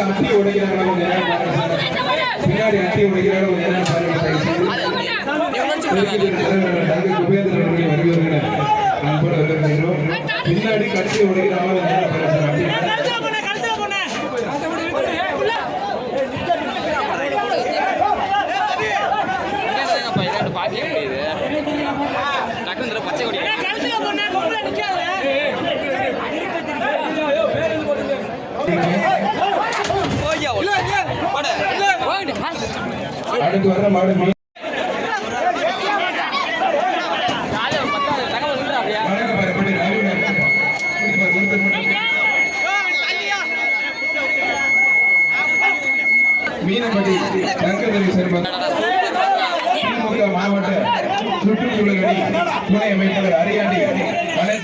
அட்டி உடைக்கிறாங்க கொஞ்சம் நேரம். பின்னாடி அட்டி உடைக்கிறாங்க கொஞ்சம் நேரம் பாருங்க தயவு செய்து. தங்க குபேந்திரன் அவர்கள் வருகிறவர்கள் அடுத்து வர்ற மாடு மீனம்பட்டி ரங்கதரி சேர்மன் திமுக மாவட்ட சுற்றுச்சூழல் துணை அமைப்பாளர் அரியாண்டி